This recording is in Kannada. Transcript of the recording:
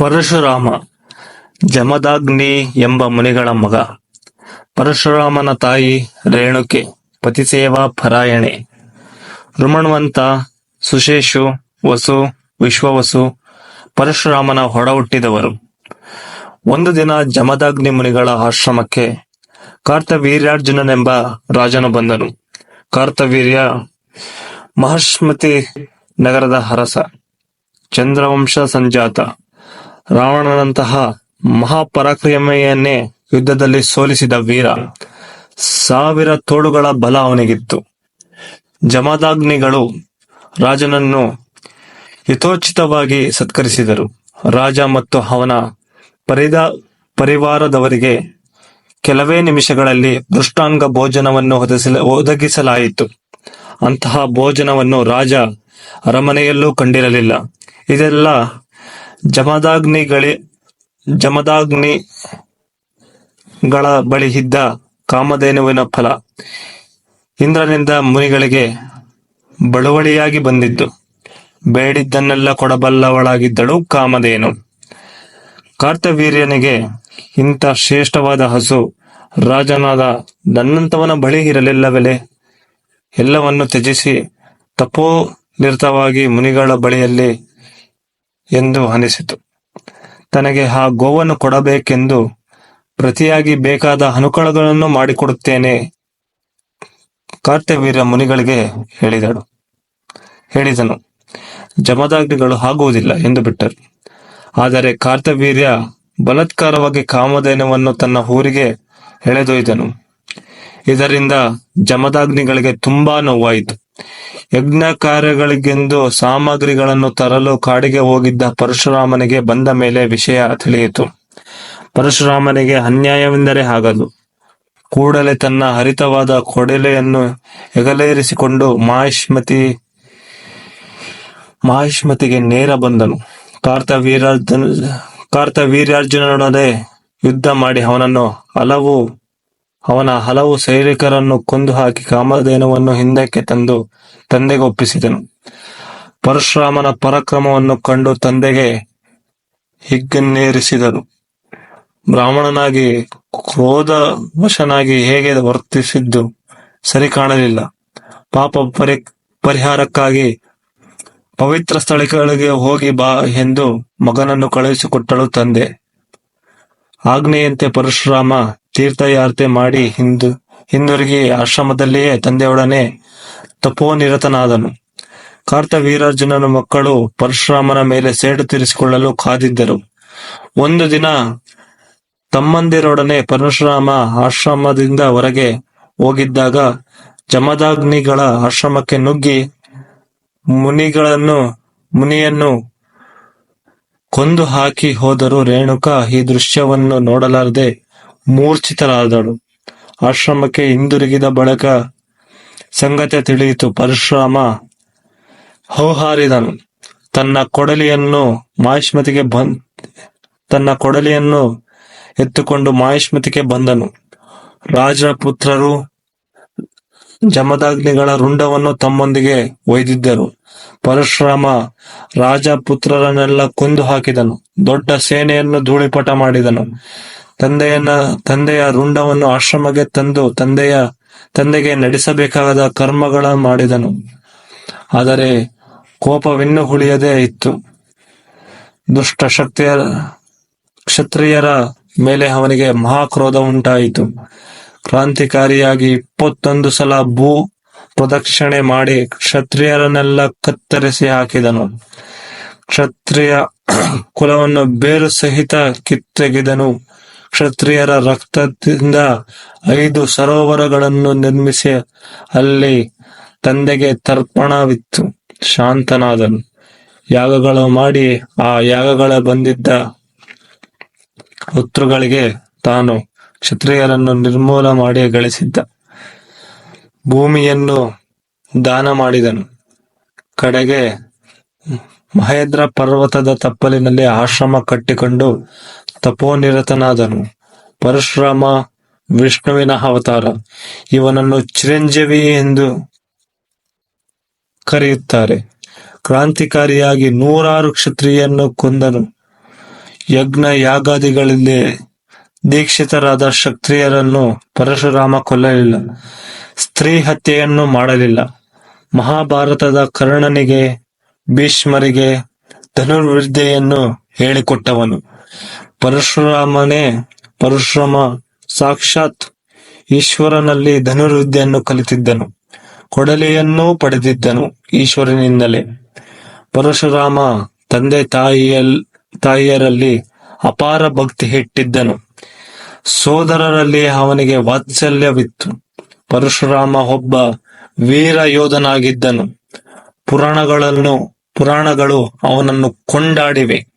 ಪರಶುರಾಮ, ಜಮದಾಗ್ನಿ ಎಂಬ ಮುನಿಗಳ ಮಗ. ಪರಶುರಾಮನ ತಾಯಿ ರೇಣುಕೆ, ಪತಿಸೇವಾ ಪರಾಯಣೆ. ಋಮಣ್ವಂತ ಸುಶೇಷು, ವಸು, ವಿಶ್ವವಸು, ಪರಶುರಾಮನ ಹೊಡ ಹುಟ್ಟಿದವರು. ಒಂದು ದಿನ ಜಮದಾಗ್ನಿ ಮುನಿಗಳ ಆಶ್ರಮಕ್ಕೆ ಕಾರ್ತವೀರ್ಯಾರ್ಜುನನೆಂಬ ರಾಜನು ಬಂದನು. ಕಾರ್ತವೀರ್ಯ ಮಹಾಸ್ಮತಿ ನಗರದ ಹರಸ, ಚಂದ್ರವಂಶ ಸಂಜಾತ. ರಾವಣನಂತಹ ಮಹಾಪರಾಕ್ರಮೆಯನ್ನೇ ಯುದ್ಧದಲ್ಲಿ ಸೋಲಿಸಿದ ವೀರ ಸಾವಿರ ತೋಳುಗಳ ಬಲ ಅವನಿಗಿತ್ತು. ಜಮದಾಗ್ನಿಗಳು ರಾಜನನ್ನು ಯಥೋಚಿತವಾಗಿ ಸತ್ಕರಿಸಿದರು. ರಾಜ ಮತ್ತು ಅವನ ಪರಿದ, ಪರಿವಾರದವರಿಗೆ ಕೆಲವೇ ನಿಮಿಷಗಳಲ್ಲಿ ದೃಷ್ಟಾಂಗ ಭೋಜನವನ್ನು ಒದಗಿಸಲ, ಒದಗಿಸಲಾಯಿತು. ಅಂತಹ ಭೋಜನವನ್ನು ರಾಜ ಅರಮನೆಯಲ್ಲೂ ಕಂಡಿರಲಿಲ್ಲ. ಇದೆಲ್ಲ ಜಮದಾಗ್ನಿಗಳಿ ಬಳಿ ಇದ್ದ ಕಾಮಧೇನುವಿನ ಫಲ ಇಂದ್ರನಿಂದ ಮುನಿಗಳಿಗೆ ಬಳುವಳಿಯಾಗಿ ಬಂದಿದ್ದು. ಬೇಡಿದ್ದನ್ನೆಲ್ಲ ಕೊಡಬಲ್ಲವಳಾಗಿದ್ದಳು ಕಾಮಧೇನು. ಕಾರ್ತವೀರ್ಯನಿಗೆ ಇಂಥ ಶ್ರೇಷ್ಠವಾದ ಹಸು ರಾಜನಾದ ನನ್ನಂತವನ ಬಳಿ ಇರಲಿಲ್ಲವೆಲೆ. ಎಲ್ಲವನ್ನು ತ್ಯಜಿಸಿ ತಪೋ ನಿರತವಾಗಿ ಮುನಿಗಳ ಬಳಿಯಲ್ಲಿ ಎಂದು ಅನಿಸಿತು ತನಗೆ ಆ ಗೋವನ್ನು ಕೊಡಬೇಕೆಂದು ಪ್ರತಿಯಾಗಿ ಬೇಕಾದ ಅನುಕೂಲಗಳನ್ನು ಮಾಡಿಕೊಡುತ್ತೇನೆ ಕಾರ್ತವೀರ್ಯ ಮುನಿಗಳಿಗೆ ಹೇಳಿದಳು. ಹೇಳಿದನು, ಜಮದಾಗ್ನಿಗಳು ಆಗುವುದಿಲ್ಲ ಎಂದು ಬಿಟ್ಟರು. ಆದರೆ ಕಾರ್ತವೀರ್ಯ ಬಲತ್ಕಾರವಾಗಿ ಕಾಮಧೇನವನ್ನು ತನ್ನ ಊರಿಗೆ ಎಳೆದೊಯ್ದನು. ಇದರಿಂದ ಜಮದಾಗ್ನಿಗಳಿಗೆ ತುಂಬಾ ನೋವಾಯಿತು. ಯಜ್ಞ ಕಾರ್ಯಗಳಿಗೆಂದು ಸಾಮಗ್ರಿಗಳನ್ನು ತರಲು ಕಾಡಿಗೆ ಹೋಗಿದ್ದ ಪರಶುರಾಮನಿಗೆ ಬಂದ ಮೇಲೆ ವಿಷಯ ತಿಳಿಯಿತು. ಪರಶುರಾಮನಿಗೆ ಅನ್ಯಾಯವೆಂದರೆ ಆಗದು. ಕೂಡಲೇ ತನ್ನ ಹರಿತವಾದ ಕೊಡಲೆಯನ್ನು ಎಗಲೇರಿಸಿಕೊಂಡು ಮಾಹಿಷ್ಮತಿ, ಮಾಹಿಷ್ಮತಿಗೆ ನೇರ ಬಂದನು. ಕಾರ್ತವೀರಾರ್ಜುನ ಕಾರ್ತವೀರ್ಯಾರ್ಜುನನೊಡನೆ ಯುದ್ಧ ಮಾಡಿ ಅವನನ್ನು ಹಲವು ಅವನ ಹಲವು ಸೈನಿಕರನ್ನು ಕೊಂದು ಹಾಕಿ ಕಾಮಧೇನವನ್ನು ಹಿಂದಕ್ಕೆ ತಂದು ತಂದೆಗೆ ಒಪ್ಪಿಸಿದನು. ಪರಶುರಾಮನ ಪರಾಕ್ರಮವನ್ನು ಕಂಡು ತಂದೆಗೆ ಹಿಗ್ಗನ್ನೇರಿಸಿದನು. ಬ್ರಾಹ್ಮಣನಾಗಿ ಕ್ರೋಧ ವಶನಾಗಿ ಹೇಗೆ ವರ್ತಿಸಿದ್ದು ಸರಿ ಕಾಣಲಿಲ್ಲ. ಪಾಪ ಪರಿ, ಪರಿಹಾರಕ್ಕಾಗಿ ಪವಿತ್ರ ಸ್ಥಳಗಳಿಗೆ ಹೋಗಿ ಬಾ ಎಂದು ಮಗನನ್ನು ಕಳುಹಿಸಿಕೊಟ್ಟಳು ತಂದೆ. ಆಜ್ಞೆಯಂತೆ ಪರಶುರಾಮ ತೀರ್ಥಯಾತ್ರೆ ಮಾಡಿ ಹಿಂದು ಹಿಂದಿರುಗಿ ಆಶ್ರಮದಲ್ಲಿಯೇ ತಂದೆಯೊಡನೆ ತಪೋನಿರತನಾದನು. ಕಾರ್ತವೀರಾರ್ಜುನನ ಮಕ್ಕಳು ಪರಶುರಾಮನ ಮೇಲೆ ಸೇಡು ತೀರಿಸಿಕೊಳ್ಳಲು ಕಾದಿದ್ದರು. ಒಂದು ದಿನ ತಮ್ಮಂದಿರೊಡನೆ ಪರಶುರಾಮ ಆಶ್ರಮದಿಂದ ಹೊರಗೆ ಹೋಗಿದ್ದಾಗ ಜಮದಾಗ್ನಿಗಳ ಆಶ್ರಮಕ್ಕೆ ನುಗ್ಗಿ ಮುನಿಗಳನ್ನು, ಮುನಿಯನ್ನು ಕೊಂದು ಹಾಕಿ ಹೋದರೂ ರೇಣುಕಾ ಈ ದೃಶ್ಯವನ್ನು ನೋಡಲಾರದೆ ಮೂರ್ಛಿತರಾದಳು ಆಶ್ರಮಕ್ಕೆ ಹಿಂದಿರುಗಿದ ಬಳಿಕ ಸಂಗತಿ ತಿಳಿಯಿತು. ಪರಶುರಾಮ ಹೌಹಾರಿದನು. ತನ್ನ ಕೊಡಲಿಯನ್ನು ಮಾಹಿಷ್ಮತಿಗೆ ತನ್ನ ಕೊಡಲಿಯನ್ನು ಎತ್ತುಕೊಂಡು ಮಾಹಿಷ್ಮತಿಗೆ ಬಂದನು. ರಾಜಪುತ್ರರು ಜಮದಾಗ್ನಿಗಳ ರುಂಡವನ್ನು ತಮ್ಮೊಂದಿಗೆ ಒಯ್ದಿದ್ದರು. ಪರಶುರಾಮ ರಾಜಪುತ್ರರನ್ನೆಲ್ಲ ಕೊಂದು ಹಾಕಿದನು. ದೊಡ್ಡ ಸೇನೆಯನ್ನು ಧೂಳಿಪಟ ಮಾಡಿದನು. ತಂದೆಯನ್ನ, ತಂದೆಯ ರುಂಡವನ್ನು ಆಶ್ರಮಕ್ಕೆ ತಂದು ತಂದೆಯ, ತಂದೆಗೆ ನಡೆಸಬೇಕಾದ ಕರ್ಮಗಳ ಮಾಡಿದನು. ಆದರೆ ಕೋಪವಿನ್ನೂ ಉಳಿಯದೇ ಇತ್ತು. ದುಷ್ಟ ಶಕ್ತಿಯ, ಕ್ಷತ್ರಿಯರ ಮೇಲೆ ಅವನಿಗೆ ಮಹಾಕ್ರೋಧ ಉಂಟಾಯಿತು. ಕ್ರಾಂತಿಕಾರಿಯಾಗಿ ಇಪ್ಪತ್ತೊಂದು ಸಲ ಭೂ ಪ್ರದಕ್ಷಿಣೆ ಮಾಡಿ ಕ್ಷತ್ರಿಯರನ್ನೆಲ್ಲ ಕತ್ತರಿಸಿ ಹಾಕಿದನು. ಕ್ಷತ್ರಿಯ ಕುಲವನ್ನು ಬೇರು ಸಹಿತ ಕಿತ್ತೆಗೆದನು. ಕ್ಷತ್ರಿಯರ ರಕ್ತದಿಂದ ಐದು ಸರೋವರಗಳನ್ನು ನಿರ್ಮಿಸಿ ಅಲ್ಲಿ ತಂದೆಗೆ ತರ್ಪಣವಿತ್ತು. ಶಾಂತನಾದನು. ಯಾಗಗಳು ಮಾಡಿ ಆ ಯಾಗಗಳ ಬಂದಿದ್ದ ಪುತ್ರಗಳಿಗೆ ತಾನು ಕ್ಷತ್ರಿಯರನ್ನು ನಿರ್ಮೂಲ ಮಾಡಿ ಗಳಿಸಿದ್ದ. ಭೂಮಿಯನ್ನು ದಾನ ಮಾಡಿದನು. ಕಡೆಗೆ ಮಹೇಂದ್ರ ಪರ್ವತದ ತಪ್ಪಲಿನಲ್ಲಿ ಆಶ್ರಮ ಕಟ್ಟಿಕೊಂಡು ತಪೋನಿರತನಾದನು. ಪರಶುರಾಮ ವಿಷ್ಣುವಿನ ಅವತಾರ. ಇವನನ್ನು ಚಿರಂಜೀವಿ ಎಂದು ಕರೆಯುತ್ತಾರೆ. ಕ್ರಾಂತಿಕಾರಿಯಾಗಿ ನೂರಾರು ಕ್ಷತ್ರಿಯನ್ನು ಕೊಂದನು. ಯಜ್ಞ ಯಾಗಾದಿಗಳಲ್ಲಿ ದೀಕ್ಷಿತರಾದ ಕ್ಷತ್ರಿಯರನ್ನು ಪರಶುರಾಮ ಕೊಲ್ಲಲಿಲ್ಲ. ಸ್ತ್ರೀ ಹತ್ಯೆಯನ್ನು ಮಾಡಲಿಲ್ಲ. ಮಹಾಭಾರತದ ಕರ್ಣನಿಗೆ, ಭೀಷ್ಮರಿಗೆ ಧನುರ್ವಿದ್ಯೆಯನ್ನು ಹೇಳಿಕೊಟ್ಟವನು. ಪರಶುರಾಮನೇ ಪರಶುರಾಮ ಸಾಕ್ಷಾತ್ ಈಶ್ವರನಲ್ಲಿ ಧನುರ್ವಿದ್ಯೆಯನ್ನು ಕಲಿತಿದ್ದನು. ಕೊಡಲಿಯನ್ನೂ ಪಡೆದಿದ್ದನು ಈಶ್ವರನಿಂದಲೇ. ಪರಶುರಾಮ ತಂದೆ ತಾಯಿಯ ತಾಯಿಯರಲ್ಲಿ ಅಪಾರ ಭಕ್ತಿ ಇಟ್ಟಿದ್ದನು ಸೋದರರಲ್ಲಿ ಅವನಿಗೆ ವಾತ್ಸಲ್ಯವಿತ್ತು. ಪರಶುರಾಮ ಒಬ್ಬ ವೀರ ಯೋಧನಾಗಿದ್ದನು. ಪುರಾಣಗಳನ್ನು ಪುರಾಣಗಳು ಅವನನ್ನು ಕೊಂಡಾಡಿವೆ.